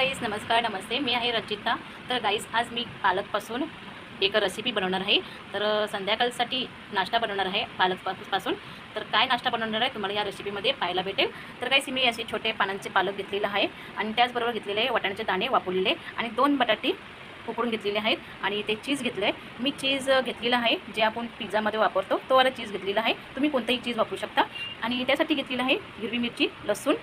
गाईस नमस्कार नमस्ते. मी आहे रचिता तर गाईस आज मी पालकपासून एक रेसिपी बनवणार आहे. तर संध्याकाळसाठी नाश्ता बनवणार आहे पालकपासून. तर काय नाश्ता बनवणार आहे तुम्हाला या रेसिपीमध्ये पाहायला भेटेल. तर गाईस मी असे छोटे पानांचे पालक घेतलेलं आहे आणि त्याचबरोबर घेतलेले आहे वाटाण्याचे दाणे वापरलेले आणि दोन बटाटे उकडून घेतलेले आहेत आणि ते चीज घेतलं आहे मी चीज घेतलेला घेतलेलं आहे जे आपण पिझ्झामध्ये वापरतो तो वाला चीज घेतलेला आहे. तुम्ही कोणतंही चीज वापरू शकता. आणि त्यासाठी घेतलेलं आहे हिरवी मिरची लसूण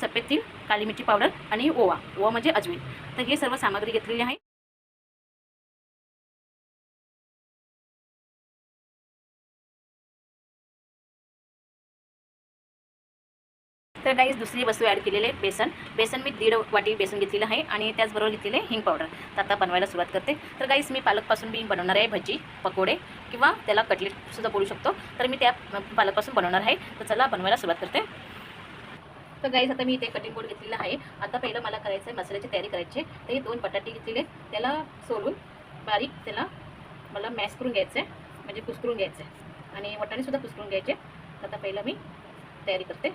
सफेद तीळ काली मिरची पावडर आणि ओवा. ओवा म्हणजे अजवीन. तर हे सर्व सामग्री घेतलेली आहे. तर गाईज दुसरी वस्तू ॲड केलेली आहे बेसन. बेसन मी दीड वाटी बेसन घेतलेलं आहे आणि त्याचबरोबर घेतलेले हिंग पावडर तर आता बनवायला सुरुवात करते. तर गाईस मी पालकपासून मी बनवणार आहे भजी पकोडे किंवा त्याला कटलेटसुद्धा बोलू शकतो. तर मी त्या पालकपासून बनवणार आहे. तर चला बनवायला सुरुवात करते. तर गाईस आता मी इथे कटिंग बोर्ड घेतलेला आहे. आता पहिलं मला करायचं आहे मसाल्याची तयारी करायची तर हे दोन बटाटे घेतलेले आहेत. त्याला सोलून बारीक त्याला मला मॅश करून घ्यायचं आहे म्हणजे कुसकरून घ्यायचं आहे आणि वटाणेसुद्धा कुस्करून घ्यायचे आता पहिलं मी तयारी करते.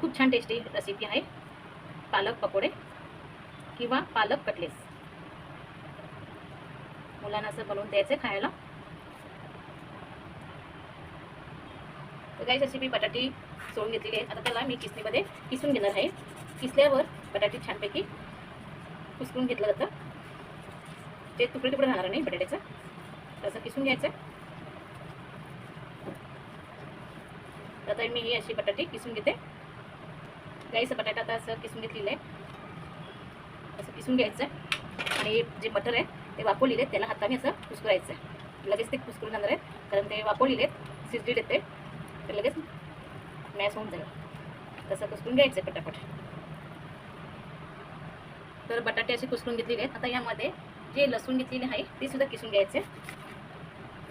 खूप छान टेस्टी रेसिपी आहे. पालक पकोडे किंवा पालक कटलेस मुलांना असं बनवून द्यायचं खायला. तर अशी मी बटाटी सोडून घेतलेली आहे. आता त्याला मी किसणीमध्ये किसून घेणार आहे. किसल्यावर बटाटी छानपैकी कुसकून घेतलं जातं. ते तुकडे तुकडे राहणार नाही बटाट्याचं. तसं किसून घ्यायचं. आता मी ही अशी बटाटी किसून घेते. गाईचं बटाटा आता असं किसून घेतलेलं आहे. असं किसून घ्यायचं. आणि जे बटर आहे ते वापरलेले आहेत त्याला हाताने असं कुसकरायचं लगेच ते कुसकरून जाणार आहेत. कारण ते वापरलेले आहेत शिजलेले आहेत ते. तर लगेच मॅच होऊन जाईल. तसं कुसकून घ्यायचं पटापट. तर बटाटे असे कुसकून घेतलेले आहेत. आता यामध्ये जे लसूण घेतलेले आहे ते सुद्धा किसून घ्यायचे.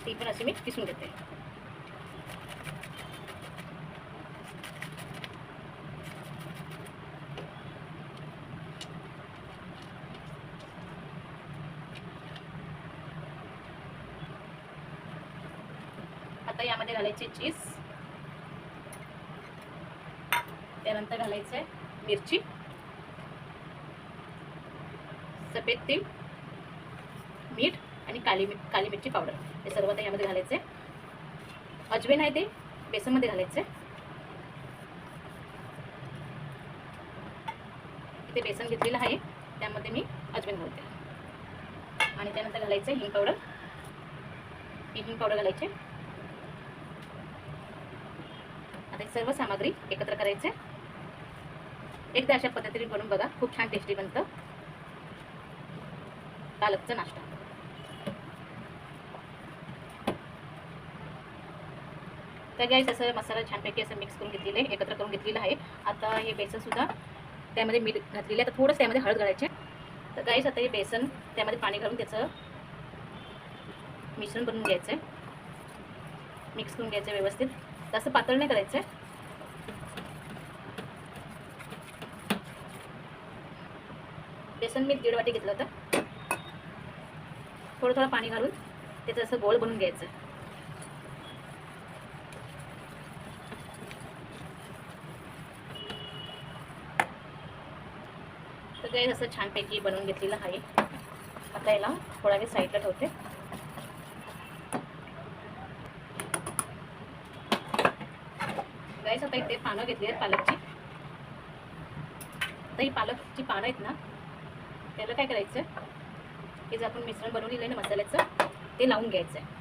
ती पण अशी मी किसून घेते. आता यामध्ये घालायचे चीज. त्यानंतर घालायचं आहे मिरची. सफेद तीळ मीठ आणि काली मिर काली मिरची पावडर. हे सर्व आता यामध्ये घालायचं आहे अजवेन आहे ते बेसनमध्ये घालायचं आहे इथे बेसन घेतलेलं आहे त्यामध्ये मी अजवेन घालते. आणि त्यानंतर घालायचं आहे हिंग पावडर. हिंग पावडर घालायचे. आता सर्व सामग्री एकत्र करायचे एकदा अशा पद्धतीने बनवून बघा. खूप छान टेस्टी बनतं. पालकचा नाश्ता. तर गॅस असं मसाला छानपैकी असं मिक्स करून घेतलेलं आहे एकत्र करून घेतलेलं आहे. आता हे बेसनसुद्धा त्यामध्ये मीठ घातलेलं आहे. तर थोडंसं त्यामध्ये हळद घालायचे तर गाईस आता हे बेसन त्यामध्ये पाणी घालून त्याचं मिश्रण बनवून घ्यायचं आहे. मिक्स करून घ्यायचं व्यवस्थित. तसं पातळ नाही करायचं आहे. बेसन मी दीड वाटी घेतलं होतं. थोडं थोडं पाणी घालून त्याचं असं गोल बनवून घ्यायचं. तर काही असं छानपैकी बनवून घेतलेलं आहे. आता याला थोडा वेळ साईडला ठेवते. गाईस आता इथे पानं घेतली आहेत पालकची. तर ही पालकची पानं आहेत ना त्याला काय करायचं? हे जे आपण मिश्रण बनवलेलं आहे ना मसाल्याचं ते लावून घ्यायचं आहे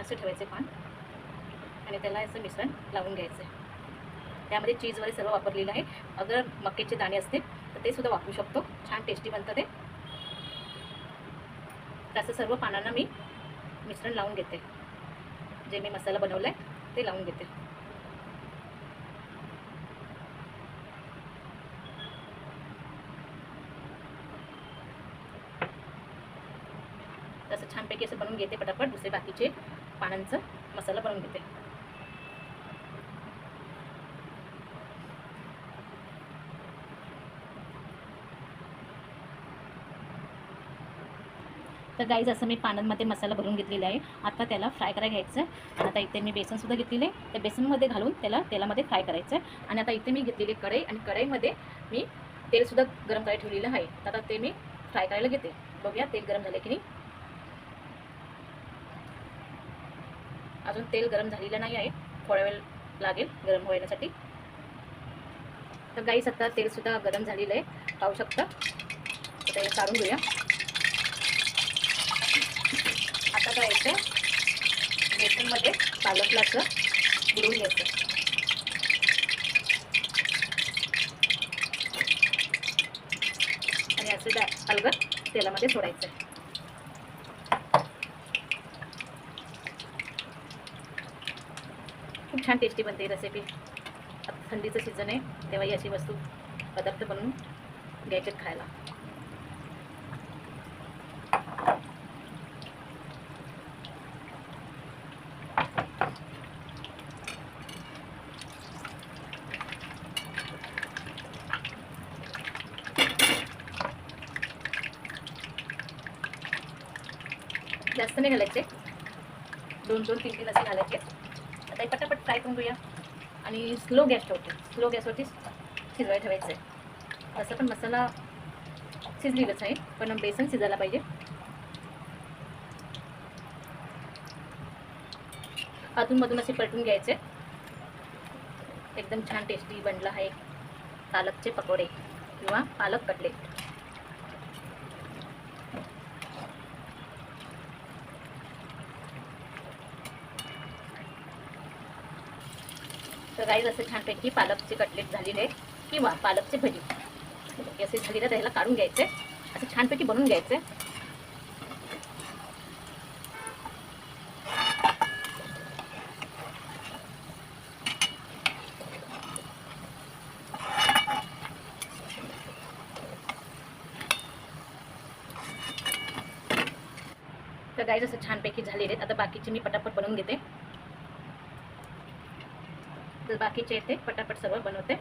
असं ठेवायचं पान. आणि त्याला असं मिश्रण लावून घ्यायचं आहे त्यामध्ये चीज वगैरे सर्व वापरलेलं आहे. अगर मक्याचे दाणे असतील तर ते सुद्धा वापरू शकतो. छान टेस्टी बनतं ते. त्याचं सर्व पानांना मी मिश्रण लावून घेते. जे मी मसाला बनवला आहे ते लावून घेते तसं छानपैकी असं बनवून घेते पटापट दुसरे बाकीचे पानांचं मसाला बनवून घेते. तर गाईज असं मी पानांमध्ये मसाला भरून घेतलेला आहे. आता त्याला फ्राय करायला घ्यायचं आहे आता इथे मी बेसनसुद्धा घेतलेलं. आहे त्या बेसनमध्ये घालून त्याला तेलामध्ये फ्राय करायचं आहे आणि आता इथे मी घेतलेली कढई. आणि कढईमध्ये मी तेलसुद्धा गरम करायला ठेवलेलं आहे. तर आता ते मी फ्राय करायला घेते. बघूया तेल गरम झाले की नाही. अजून तेल गरम झालेलं नाही आहे. थोडा वेळ लागेल गरम व्हायसाठी तर गाईस आता तेलसुद्धा गरम झालेलं आहे. पाहू शकता. आता हे काढून घेऊया. आता करायचं बेसनमध्ये पालकला असं बुडवून घ्यायचं. आणि असं डा अलगद तेलामध्ये सोडायचं. आहे खूप छान टेस्टी बनते रेसिपी आता थंडीचं सीझन आहे तेव्हाही अशी वस्तू पदार्थ बनवून घ्यायचे खायला. जास्त नाही घालायचे. दोन दोन तीन तीन असे घालायचे. आता हे पटापट फ्राय करून घेऊया. आणि स्लो गॅस ठेवते. स्लो गॅसवरती शिजवायला ठेवायचं आहे तसं पण मसाला शिजलेलंच आहे पण बेसन शिजायला पाहिजे. अधूनमधून असे पलटून घ्यायचे. एकदम छान टेस्टी बनला आहे पालकचे पकोडे किंवा पालक कटलेट तर गाईज असं छानपैकी पालकचे कटलेट झालेले किंवा पालकचे भजी. असे झालेले त्याला काढून घ्यायचे. असं छानपैकी बनवून घ्यायचे. तर गाईज असं छानपैकी झालेले आहेत. आता बाकीचे मी पटापट बनवून घेते. तर बाकीचे येते. पटापट सर्व बनवते.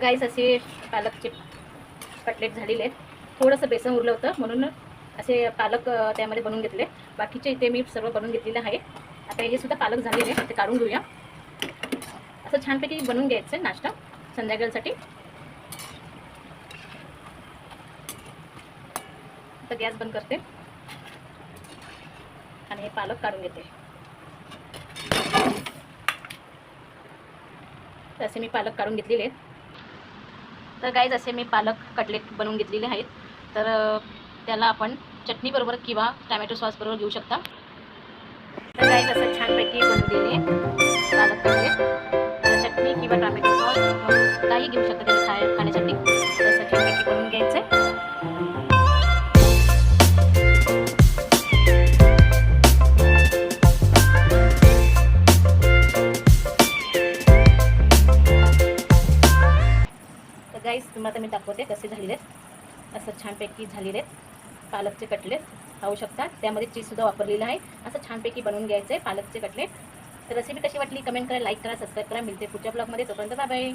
गाईस असे पालकचे कटलेट झालेले आहेत. थोडंसं बेसन उरलं होतं म्हणून असे पालक त्यामध्ये बनवून घेतले. बाकीचे इथे मी सर्व बनवून घेतलेलं आहे. आता हे सुद्धा पालक झालेले आहे ते काढून घेऊया. असं छानपैकी बनवून घ्यायचं नाश्ता संध्याकाळसाठी. आता गॅस बंद करते. आणि हे पालक काढून घेते. तर असे मी पालक काढून घेतलेले आहेत. तर गाईज असे मी पालक कटलेट बनवून घेतलेले आहेत. तर त्याला आपण चटणीबरोबर किंवा टॅमॅटो सॉसबरोबर घेऊ शकता. तर गाईज असं छानपैकी बनवलेले पालक कटलेट चटणी किंवा टॅमॅटो सॉस काही घेऊ शकता त्याला खाय खाण्यासाठी. असं छानपैकी झालेले आहेत. पालकचे कटलेट खाऊ शकता. त्यामध्ये चीजसुद्धा वापरलेलं आहे. असं छानपैकी बनवून घ्यायचं आहे पालकचे कटलेट. तर रेसिपी कशी वाटली? कमेंट करा लाईक करा सबस्क्राईब करा. मिळते पुढच्या ब्लॉगमध्ये तोपर्यंत बाय बाय